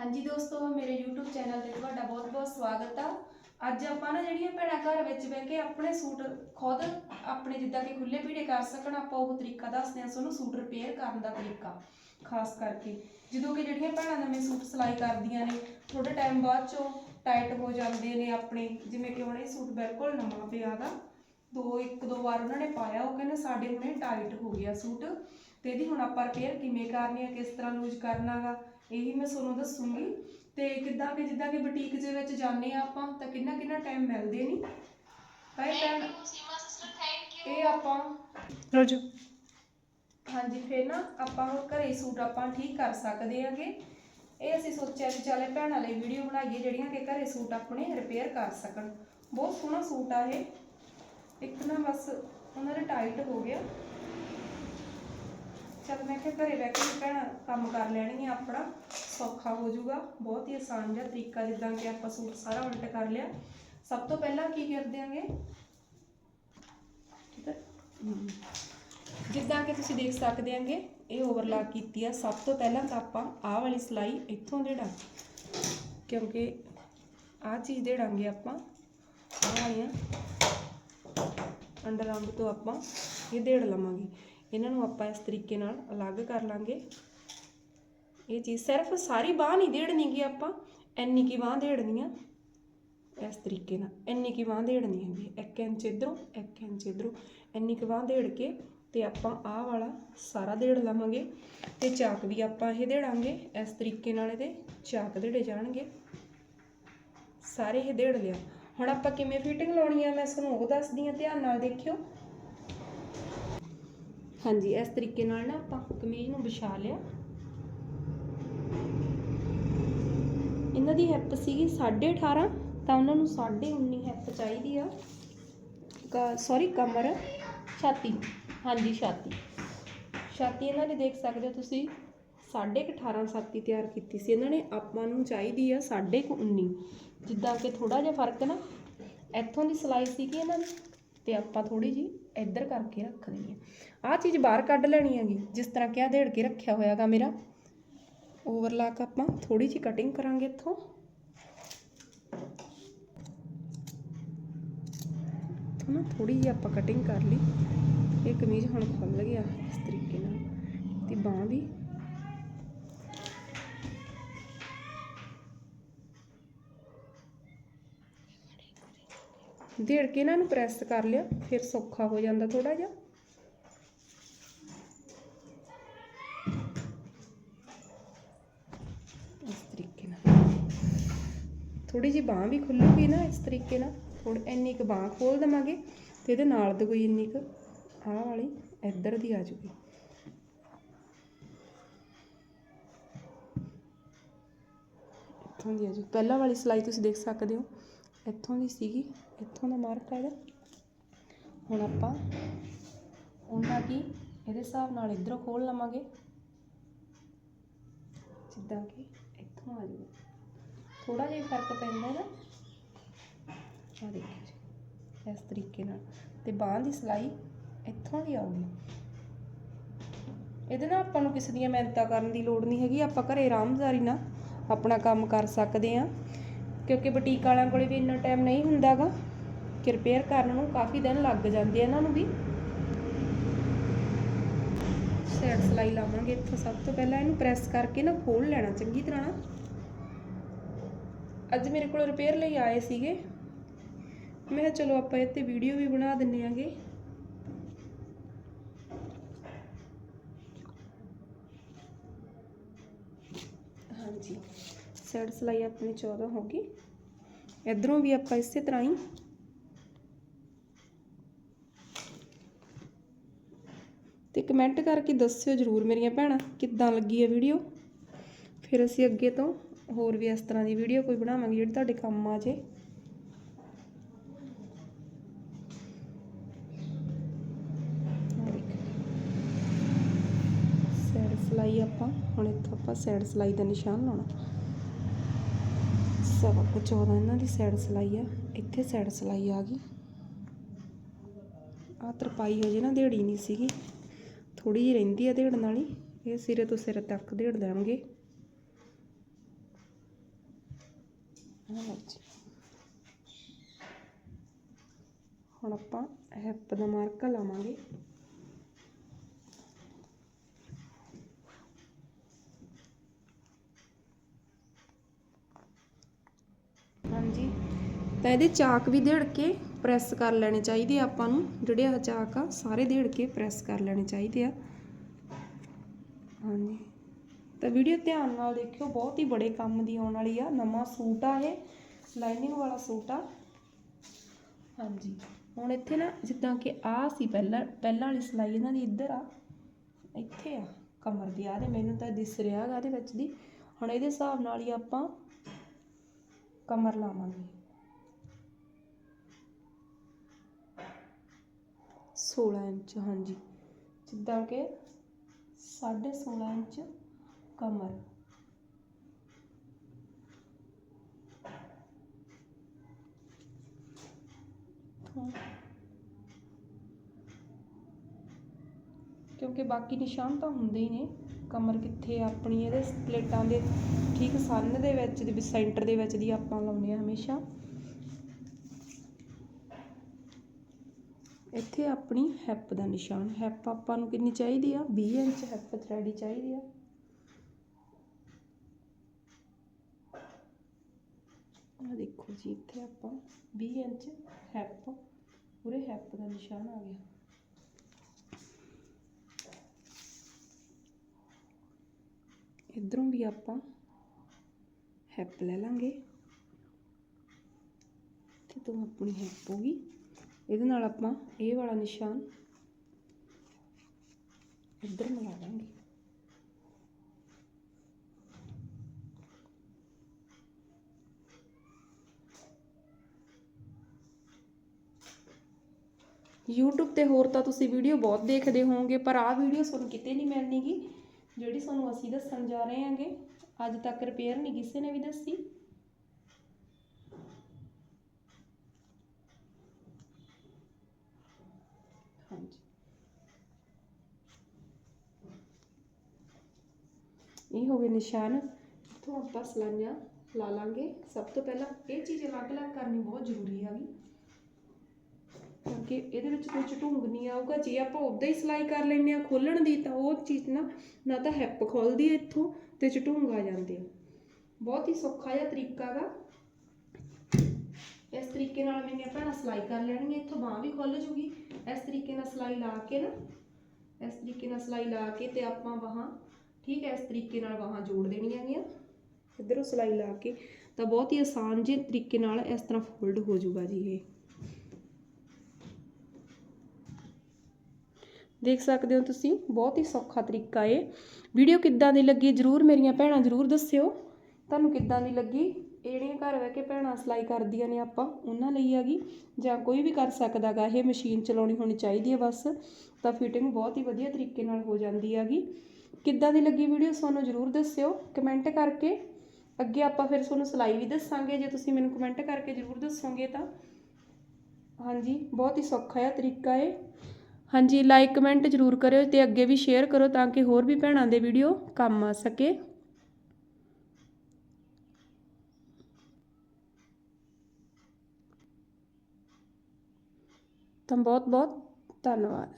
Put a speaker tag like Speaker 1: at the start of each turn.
Speaker 1: ਹਾਂਜੀ ਦੋਸਤੋ, ਮੇਰੇ YouTube ਚੈਨਲ ਤੇ ਤੁਹਾਡਾ ਬਹੁਤ-ਬਹੁਤ ਸਵਾਗਤ ਆ। ਅੱਜ ਆਪਾਂ ਨਾ ਜਿਹੜੀਆਂ ਭੈਣਾਂ ਘਰ ਵਿੱਚ ਬਹਿ ਕੇ ਆਪਣੇ ਸੂਟ ਖੁਦ ਆਪਣੇ ਜਿੱਦਾਂ ਕਿ ਖੁੱਲੇ ਪੀੜੇ ਕਰ ਸਕਣ, ਆਪਾਂ ਉਹ ਤਰੀਕਾ ਦੱਸਦੇ ਹਾਂ ਤੁਹਾਨੂੰ ਸੂਟ ਰਿਪੇਅਰ ਕਰਨ ਦਾ ਤਰੀਕਾ, ਖਾਸ ਕਰਕੇ। ਜਦੋਂ ਕਿ ਜਿਹੜੀਆਂ ਭੈਣਾਂ ਨਵੇਂ ਸੂਟ ਸਿਲਾਈ ਕਰਦੀਆਂ ਨੇ ਥੋੜੇ ਟਾਈਮ ਬਾਅਦ ਚੋਂ ਟਾਈਟ ਹੋ ਜਾਂਦੇ ਨੇ ਆਪਣੇ, ਜਿਵੇਂ ਕਿ ਹੁਣ ਇਹ ਸੂਟ ਬਿਲਕੁਲ ਨਵਾਂ ਪਿਆ ਗਾ ਦੋ, ਇੱਕ, ਦੋ ਵਾਰ ਉਹਨਾਂ ਨੇ ਪਾਇਆ, ਉਹ ਕਹਿੰਦੇ ਸਾਡੇ ਹੁਣੇ ਟਾਈਟ ਹੋ ਗਿਆ ਸੂਟ। ਤੇ ਇਹਦੀ ਹੁਣ ਆਪਾਂ ਰਿਪੇਅਰ ਕਿਵੇਂ ਕਰਨੀ ਹੈ ਕਿਸ ਤਰ੍ਹਾਂ ਲੂਜ਼ ਕਰਨਾਗਾ ਇਹੀ ਮੈਂ ਤੁਹਾਨੂੰ ਦੱਸੂਗੀ। ਤੇ ਕਿੱਦਾਂ ਕਿ ਜਿੱਦਾਂ ਕਿ ਬੁਟੀਕ ਦੇ ਵਿੱਚ ਜਾਂਦੇ ਆ ਆਪਾਂ ਤਾਂ ਕਿੰਨਾ ਕਿੰਨਾ ਟਾਈਮ ਮਿਲਦੇ ਨਹੀਂ ਭਾਈ ਭੈਣ ਇਹ ਆਪਾਂ
Speaker 2: ਰੋਜੋ।
Speaker 1: ਹਾਂਜੀ ਫਿਰ ਨਾ ਆਪਾਂ ਹੁਣ ਘਰੇ ਸੂਟ ਆਪਾਂ ਠੀਕ ਕਰ ਸਕਦੇ ਆਂਗੇ। ਇਹ ਅਸੀਂ ਸੋਚਿਆ ਵੀ ਚੱਲ ਭੈਣਾਂ ਲਈ ਵੀਡੀਓ ਬਣਾਈਏ ਜਿਹੜੀਆਂ ਕਿ ਘਰੇ ਸੂਟ ਆਪਣੇ ਰਿਪੇਅਰ ਕਰ ਸਕਣ। ਬਹੁਤ ਸੋਹਣਾ ਸੂਟ ਆ ਇਹ। ਇੱਕ ਨਾ ਬਸ ਉਹਨਾਂ ਦੇ ਟਾਈਟ ਹੋ ਗਿਆ। ਚੱਲ ਮੈਂ ਕਿਹਾ ਘਰੇ ਬਹਿ ਕੇ ਵੀ ਭੈਣਾਂ ਕੰਮ ਕਰ ਲੈਣਗੀਆਂ ਆਪਣਾ, ਸੌਖਾ ਹੋ ਜਾਊਗਾ, ਬਹੁਤ ਹੀ ਆਸਾਨ ਜਿਹਾ ਤਰੀਕਾ ਜਿੱਦਾਂ ਕਿ ਆਪਾਂ ਸੂਟ ਸਾਰਾ ਉਲਟ ਕਰ ਲਿਆ। ਸਭ ਤੋਂ ਪਹਿਲਾਂ ਕੀ ਕਰਦੇ ਆਂਗੇ? ਠੀਕ ਹੈ। ਜਿੱਦਾਂ ਕਿ ਤੁਸੀਂ ਦੇਖ ਸਕਦੇ ਆਂਗੇ, ਇਹ ਓਵਰਲਾਕ ਕੀਤੀ ਆ। ਸਭ ਤੋਂ ਪਹਿਲਾਂ ਤਾਂ ਆਪਾਂ ਆਹ ਵਾਲੀ ਸਲਾਈ ਇੱਥੋਂ ਦੇੜਾ ਕਿਉਂਕਿ ਆਹ ਚੀਜ਼ ਦੇੜਾਂਗੇ ਆਪਾਂ। ਆਹ ਵਾਲੀਆਂ ਅੰਡਰ ਆਰਮ ਤੋਂ ਆਪਾਂ ਇਹ ਦੇੜ ਲਵਾਂਗੇ। ਇਹਨਾਂ ਨੂੰ ਆਪਾਂ ਇਸ ਤਰੀਕੇ ਨਾਲ ਅਲੱਗ ਕਰ ਲਾਂਗੇ। ਇਹ ਚੀਜ਼ ਸਿਰਫ ਸਾਰੀ ਬਾਹ ਨਹੀਂ ਦੇੜਨੀ ਗੀ ਆਪਾਂ, ਇੰਨੀ ਕੀ ਬਾਹ ਦੇੜਨੀ ਆ ਇਸ ਤਰੀਕੇ ਨਾਲ ਇੰਨੀ ਕੀ ਬਾਹ ਦੇੜਨੀ ਹੈਗੀ ਇੱਕ ਇੰਚ ਇਧਰੋਂ, ਇੱਕ ਇੰਚ ਇਧਰੋਂ। ਇੰਨੀ ਕੁ ਬਾਹ ਦੇੜ ਕੇ ਤੇ ਆਪਾਂ ਆਹ ਵਾਲਾ ਸਾਰਾ ਦੇੜ ਲਵਾਂਗੇ ਤੇ ਚਾਕ ਵੀ ਆਪਾਂ ਇਹ ਦੇੜਾਂਗੇ। ਇਸ ਤਰੀਕੇ ਨਾਲ ਇਹਦੇ ਚਾਕ ਦੇੜੇ ਜਾਣਗੇ। ਸਾਰੇ ਇਹ ਦੇੜ ਲਿਆ। ਹੁਣ ਆਪਾਂ ਕਿਵੇਂ ਫਿਟਿੰਗ ਲਾਉਣੀ ਆ ਮੈਂ ਤੁਹਾਨੂੰ ਉਹ ਦੱਸਦੀ ਆ ਧਿਆਨ ਨਾਲ ਦੇਖਿਓ। ਹਾਂਜੀ, ਇਸ ਤਰੀਕੇ ਨਾਲ ਨਾ ਆਪਾਂ ਕਮੀਜ਼ ਨੂੰ ਵਿਛਾ ਲਿਆ। ਇਹਨਾਂ ਦੀ ਹੈਪ ਸੀਗੀ 18.5 ਤਾਂ ਉਹਨਾਂ ਨੂੰ 19.5 ਹੈਪ ਚਾਹੀਦੀ ਆ। ਸੌਰੀ ਕਮਰ, ਛਾਤੀ। ਹਾਂਜੀ, ਛਾਤੀ। ਛਾਤੀ ਇਹਨਾਂ ਨੇ ਦੇਖ ਸਕਦੇ ਹੋ ਤੁਸੀਂ 18.5 ਛਾਤੀ ਤਿਆਰ ਕੀਤੀ ਸੀ। ਇਹਨਾਂ ਨੇ ਆਪਾਂ ਨੂੰ ਚਾਹੀਦੀ ਆ 19.5 ਜਿੱਦਾਂ ਕਿ ਥੋੜਾ ਜਿਹਾ ਫ਼ਰਕ ਨਾ, ਇੱਥੋਂ ਦੀ ਸਲਾਈ ਸੀਗੀ ਇਹਨਾਂ ਦੀ, ਤੇ ਆਪਾਂ ਥੋੜੀ ਜੀ ਇੱਧਰ ਕਰਕੇ ਰੱਖ ਦਈਏ ਆਹ ਚੀਜ਼ ਬਾਹਰ ਕੱਢ ਲੈਣੀ ਹੈਗੀ ਜਿਸ ਤਰ੍ਹਾਂ ਕਿ ਆ ਦੇੜ ਕੇ ਰੱਖਿਆ ਹੋਇਆਗਾ ਮੇਰਾ ਓਵਰਲਾਕ ਆਪਾਂ ਥੋੜੀ ਜੀ ਕਟਿੰਗ ਕਰਾਂਗੇ ਇੱਥੋਂ ਇੱਥੋਂ ਨਾ ਥੋੜੀ ਜਿਹੀ ਆਪਾਂ ਕਟਿੰਗ ਕਰ ਲਈ ਇਹ ਕਮੀਜ਼ ਹੁਣ ਖੁੱਲ ਗਿਆ ਇਸ ਤਰੀਕੇ ਨਾਲ ਤੇ ਬਾਹ ਵੀ ਦੇੜ ਕੇ ਇਹਨਾਂ ਨੂੰ ਪ੍ਰੈਸ ਕਰ ਲਿਆ, ਫਿਰ ਸੌਖਾ ਹੋ ਜਾਂਦਾ ਥੋੜਾ ਜਿਹਾ। ਇਸ ਤਰੀਕੇ ਨਾਲ। ਥੋੜੀ ਜਿਹੀ ਬਾਹ ਵੀ ਖੁੱਲੂਗੀ ਨਾ ਇਸ ਤਰੀਕੇ ਨਾਲ। ਥੋੜੀ ਇੰਨੀ ਕੁ ਬਾਹ ਖੋਲ ਦੇਵਾਂਗੇ ਤੇ ਇਹਦੇ ਨਾਲ ਦੀ ਕੋਈ ਇੰਨੀ ਕੁ ਆਹ ਵਾਲੀ ਇੱਧਰ ਦੀ ਆ ਜੂਗੀ ਇੱਥੋਂ ਦੀ ਆ ਜੂ ਪਹਿਲਾਂ ਵਾਲੀ ਸਲਾਈ ਤੁਸੀਂ ਦੇਖ ਸਕਦੇ ਹੋ। ਇੱਥੋਂ ਦੀ ਸੀਗੀ। ਇੱਥੋਂ ਦਾ ਮਾਰਕ ਆ ਇਹਦਾ? ਹੁਣ ਆਪਾਂ ਉਹਨਾਂ ਕੀ ਇਹਦੇ ਹਿਸਾਬ ਨਾਲ ਇਧਰੋਂ ਖੋਲ ਲਵਾਂਗੇ। ਜਿੱਦਾਂ ਕਿ ਇੱਥੋਂ ਆ ਜਾਊਗਾ ਥੋੜਾ ਜਿਹਾ ਫ਼ਰਕ ਪੈਂਦਾ ਇਹਦਾ। ਆ ਦੇਖਿਓ ਜੀ, ਇਸ ਤਰੀਕੇ ਨਾਲ। ਤੇ ਬਾਂਹ ਦੀ ਸਲਾਈ ਇੱਥੋਂ ਦੀ ਆਊਗੀ। ਇਹਦੇ ਨਾਲ ਆਪਾਂ ਨੂੰ ਕਿਸੇ ਦੀਆਂ ਮਿਹਨਤਾਂ ਕਰਨ ਦੀ ਲੋੜ ਨਹੀਂ ਹੈਗੀ। ਆਪਾਂ ਘਰੇ ਆਰਾਮਦਾਰੀ ਨਾਲ ਆਪਣਾ ਕੰਮ ਕਰ ਸਕਦੇ ਆ ਕਿਉਂਕਿ ਬੁਟੀਕ ਵਾਲਿਆਂ ਕੋਲੇ ਵੀ ਇੰਨਾ ਟਾਈਮ ਨਹੀਂ ਹੁੰਦਾਗਾ। ਕਿ ਰਿਪੇਅਰ ਕਰਨ ਨੂੰ ਕਾਫੀ ਦਿਨ ਲੱਗ ਜਾਂਦੇ ਆ ਇਹਨਾਂ ਨੂੰ ਵੀ। ਸਾਈਡ ਸਲਾਈ ਲਾਵਾਂਗੇ ਇੱਥੋਂ ਸਭ ਤੋਂ ਪਹਿਲਾਂ ਇਹਨੂੰ ਪ੍ਰੈਸ ਕਰਕੇ ਨਾ ਖੋਲ ਲੈਣਾ ਚੰਗੀ ਤਰ੍ਹਾਂ ਨਾਲ ਅੱਜ ਮੇਰੇ ਕੋਲ ਰਿਪੇਅਰ ਲਈ ਆਏ ਸੀਗੇ। ਮੈਂ ਕਿਹਾ ਚਲੋ ਆਪਾਂ ਇਹ ਵੀਡੀਓ ਵੀ ਬਣਾ ਦਿੰਨੇ ਆਂਗੇ। ਹਾਂਜੀ ਸਾਈਡ ਸਲਾਈ ਆਪਣੀ 14 ਹੋ ਗਈ। ਇਧਰੋਂ ਵੀ ਆਪਾਂ ਇਸੇ ਤਰ੍ਹਾਂ ਹੀ ਕਮੈਂਟ ਕਰਕੇ ਦੱਸਿਓ ਜਰੂਰ ਮੇਰੀਆਂ ਭੈਣਾਂ, ਕਿੱਦਾਂ ਲੱਗੀ ਹੈ ਵੀਡੀਓ ਫਿਰ ਅਸੀਂ ਅੱਗੇ ਤੋਂ ਹੋਰ ਵੀ ਇਸ ਤਰ੍ਹਾਂ ਦੀ ਵੀਡੀਓ ਕੋਈ ਬਣਾਵਾਂਗੇ ਜਿਹੜੀ ਤੁਹਾਡੇ ਕੰਮ ਆ ਜੇ। ਸਾਈਡ ਸਲਾਈ ਆਪਾਂ, ਹੁਣ ਇੱਥੋਂ ਆਪਾਂ ਸਾਈਡ ਸਲਾਈ ਦਾ ਨਿਸ਼ਾਨ ਲਾਉਣਾ। ਸਵਾ ਕੁ 14 ਇਹਨਾਂ ਦੀ ਸਾਈਡ ਸਲਾਈ ਆ, ਇੱਥੇ ਸਾਈਡ ਸਲਾਈ ਆ ਗਈ। ਆ ਤਰਪਾਈ ਹਜੇ ਨਾ ਦੇੜੀ ਨਹੀਂ ਸੀਗੀ। ਥੋੜੀ ਜਿਹੀ ਰਹਿੰਦੀ ਆ ਦੇੜਨ ਵਾਲੀ, ਇਹ ਸਿਰੇ ਤੋਂ ਸਿਰੇ ਤੱਕ ਦੇੜ ਦੇਵਾਂਗੇ ਹੁਣ ਆਪਾਂ ਹੈਪ ਦਾ ਮਾਰਕਰ ਲਾਵਾਂਗੇ। ਹਾਂਜੀ, ਤਾਂ ਇਹਦੇ ਚਾਕ ਵੀ ਦੇੜ ਕੇ ਪ੍ਰੈਸ ਕਰ ਲੈਣੇ ਚਾਹੀਦੇ ਆ ਆਪਾਂ ਨੂੰ, ਜਿਹੜੇ ਆ ਚਾਕ ਆ, ਸਾਰੇ ਦੇੜ ਕੇ ਪ੍ਰੈਸ ਕਰ ਲੈਣੇ ਚਾਹੀਦੇ ਆ। ਹਾਂਜੀ। ਤਾਂ ਵੀਡੀਓ ਧਿਆਨ ਨਾਲ ਦੇਖਿਓ, ਬਹੁਤ ਹੀ ਬੜੇ ਕੰਮ ਦੀ ਆਉਣ ਵਾਲੀ ਆ। ਨਵਾਂ ਸੂਟ ਆ ਇਹ ਲਾਈਨਿੰਗ ਵਾਲਾ ਸੂਟ ਆ। ਹਾਂਜੀ। ਹੁਣ ਇੱਥੇ ਨਾ, ਜਿੱਦਾਂ ਕਿ ਆ ਸੀ ਪਹਿਲਾਂ ਪਹਿਲਾਂ ਵਾਲੀ ਸਿਲਾਈ ਇਹਨਾਂ ਦੀ ਇੱਧਰ ਆ। ਇੱਥੇ ਆ, ਕਮਰ ਦੀ ਆ ਦੇ ਮੈਨੂੰ ਤਾਂ ਦਿਸ ਰਿਹਾ ਗਾ ਇਹਦੇ ਵਿੱਚ ਦੀ। ਹੁਣ ਇਹਦੇ ਹਿਸਾਬ ਨਾਲ ਹੀ ਆਪਾਂ ਕਮਰ ਲਾਵਾਂਗੇ। 16 ਇੰਚ, ਹਾਂਜੀ। ਜਿੱਦਾਂ ਕਿ 16.5 ਇੰਚ ਕਮਰ। ਕਿਉਂਕਿ ਬਾਕੀ ਨਿਸ਼ਾਨ ਤਾਂ ਹੁੰਦੇ ਹੀ ਨੇ। ਕਮਰ ਕਿੱਥੇ ਆਪਣੀ, ਇਹਦੇ ਪਲੇਟਾਂ ਦੇ ਠੀਕ ਸੰਨ ਦੇ ਵਿੱਚ ਦੇ ਸੈਂਟਰ ਦੇ ਵਿੱਚ ਦੀ ਆਪਾਂ ਲਾਉਂਦੇ ਆ ਹਮੇਸ਼ਾ। ਇੱਥੇ ਆਪਣੀ ਹੈਪ ਦਾ ਨਿਸ਼ਾਨ, ਹੈਪ ਆਪਾਂ ਨੂੰ ਕਿੰਨੀ ਚਾਹੀਦੀ ਆ? 20 ਇੰਚ ਹੈਪ ਥਰੈਡੀ ਚਾਹੀਦੀ ਆ। ਆ ਦੇਖੋ ਜੀ, ਇੱਥੇ ਆਪਾਂ 20 ਇੰਚ ਹੈਪ, ਪੂਰੇ ਹੈਪ ਦਾ ਨਿਸ਼ਾਨ ਆ ਗਿਆ। ਇਧਰੋਂ ਵੀ ਆਪਾਂ ਹੈਪ ਲੈ ਲਾਂਗੇ। ਤੇ ਤੋਂ ਆਪਣੀ ਹੈਪ ਹੋਗੀ ਇਹਦੇ ਨਾਲ ਆਪਾਂ ਇਹ ਵਾਲਾ ਨਿਸ਼ਾਨ ਇੱਧਰ ਮਿਲਾ ਦਾਂਗੇ। YouTube ਤੇ ਹੋਰ ਤਾਂ ਤੁਸੀਂ ਵੀਡੀਓ ਬਹੁਤ ਦੇਖਦੇ ਹੋਵੋਗੇ, ਪਰ ਆਹ ਵੀਡੀਓ ਤੁਹਾਨੂੰ ਕਿਤੇ ਨਹੀਂ ਮਿਲਣੀਗੀ, ਜਿਹੜੀ ਤੁਹਾਨੂੰ ਅਸੀਂ ਦੱਸਣ ਜਾ ਰਹੇ ਹਾਂਗੇ। ਅੱਜ ਤੱਕ ਰਿਪੇਅਰ ਨਹੀਂ ਕਿਸੇ ਨੇ ਵੀ ਦੱਸੀ ਹਾਂਜੀ ਇਹ ਹੋ ਗਏ ਨਿਸ਼ਾਨ। ਇੱਥੋਂ ਆਪਾਂ ਸਲਾਈਆਂ ਲਾ ਲਾਂਗੇ। ਸਭ ਤੋਂ ਪਹਿਲਾਂ ਇਹ ਚੀਜ਼ ਅਲੱਗ-ਅਲੱਗ ਕਰਨੀ ਬਹੁਤ ਜ਼ਰੂਰੀ ਹੈਗੀ। ਕਿਉਂਕਿ ਇਹਦੇ ਵਿੱਚ ਕੋਈ ਝਟੂੰਗ ਨਹੀਂ ਆਊਗਾ। ਜੇ ਆਪਾਂ ਉਦਾਂ ਹੀ ਸਿਲਾਈ ਕਰ ਲੈਂਦੇ ਆ ਖੋਲਣ ਦੀ, ਤਾਂ ਉਹ ਚੀਜ਼ ਨਾ ਨਾ ਤਾਂ ਹੈਪ ਖੋਲਦੀ ਹੈ ਇੱਥੋਂ ਤੇ ਝਟੂੰਗ ਆ ਜਾਂਦੇ ਆ ਬਹੁਤ ਹੀ ਸੌਖਾ ਜਿਹਾ ਤਰੀਕਾ ਗਾ। ਇਸ ਤਰੀਕੇ ਨਾਲ ਮੇਰੀਆਂ ਭੈਣਾਂ ਸਿਲਾਈ ਕਰ ਲੈਣਗੀਆਂ। ਇੱਥੋਂ ਬਾਹ ਵੀ ਖੁੱਲ ਜੂਗੀ। ਇਸ ਤਰੀਕੇ ਨਾਲ ਸਿਲਾਈ ਲਾ ਕੇ ਨਾ, ਇਸ ਤਰੀਕੇ ਨਾਲ ਸਿਲਾਈ ਲਾ ਕੇ ਤੇ ਆਪਾਂ ਬਾਹਾਂ ਠੀਕ ਹੈ ਇਸ ਤਰੀਕੇ ਨਾਲ ਬਾਹਾਂ ਜੋੜ ਦੇਣੀਆਂ ਗੀਆਂ ਇੱਧਰੋਂ ਸਿਲਾਈ ਲਾ ਕੇ ਤਾਂ ਬਹੁਤ ਹੀ ਆਸਾਨ ਜਿਹੇ ਤਰੀਕੇ ਨਾਲ ਇਸ ਤਰ੍ਹਾਂ ਫੋਲਡ ਹੋ ਜਾਊਗਾ ਜੀ ਇਹ। ਦੇਖ ਸਕਦੇ ਹੋ ਤੁਸੀਂ, ਬਹੁਤ ਹੀ ਸੌਖਾ ਤਰੀਕਾ ਏ ਵੀਡੀਓ ਕਿੱਦਾਂ ਦੀ ਲੱਗੀ ਜਰੂਰ ਮੇਰੀਆਂ ਭੈਣਾਂ ਜਰੂਰ ਦੱਸਿਓ। ਤੁਹਾਨੂੰ ਕਿੱਦਾਂ ਦੀ ਲੱਗੀ? ਇਹ ਜਿਹੜੀਆਂ ਘਰ ਬਹਿ ਕੇ ਭੈਣਾਂ ਸਿਲਾਈ ਕਰਦੀਆਂ ਨੇ ਆਪਾਂ, ਉਹਨਾਂ ਲਈ ਹੈਗੀ। ਜਾਂ ਕੋਈ ਵੀ ਕਰ ਸਕਦਾਗਾ, ਇਹ ਮਸ਼ੀਨ ਚਲਾਉਣੀ ਹੋਣੀ ਚਾਹੀਦੀ ਹੈ ਬਸ। ਤਾਂ ਫਿਟਿੰਗ ਬਹੁਤ ਹੀ ਵਧੀਆ ਤਰੀਕੇ ਨਾਲ ਹੋ ਜਾਂਦੀ ਹੈਗੀ। ਕਿੱਦਾਂ ਦੀ ਲੱਗੀ ਵੀਡੀਓ ਤੁਹਾਨੂੰ ਜਰੂਰ ਦੱਸਿਓ ਕਮੈਂਟ ਕਰਕੇ। ਅੱਗੇ ਆਪਾਂ ਫਿਰ ਤੁਹਾਨੂੰ ਸਿਲਾਈ ਵੀ ਦੱਸਾਂਗੇ, ਜੇ ਤੁਸੀਂ ਮੈਨੂੰ ਕਮੈਂਟ ਕਰਕੇ ਜਰੂਰ ਦੱਸੋਗੇ ਤਾਂ। ਹਾਂਜੀ, ਬਹੁਤ ਹੀ ਸੌਖਾ ਹੈ ਤਰੀਕਾ ਹੈ ਹਾਂਜੀ ਲਾਈਕ ਕਮੈਂਟ ਜਰੂਰ ਕਰਿਓ ਤੇ ਅੱਗੇ ਵੀ ਸ਼ੇਅਰ ਕਰੋ ਤਾਂ ਕਿ ਹੋਰ ਵੀ ਭੈਣਾਂ ਦੇ ਵੀਡੀਓ ਕੰਮ ਆ ਸਕੇ। ਤਾਂ ਬਹੁਤ ਬਹੁਤ ਧੰਨਵਾਦ।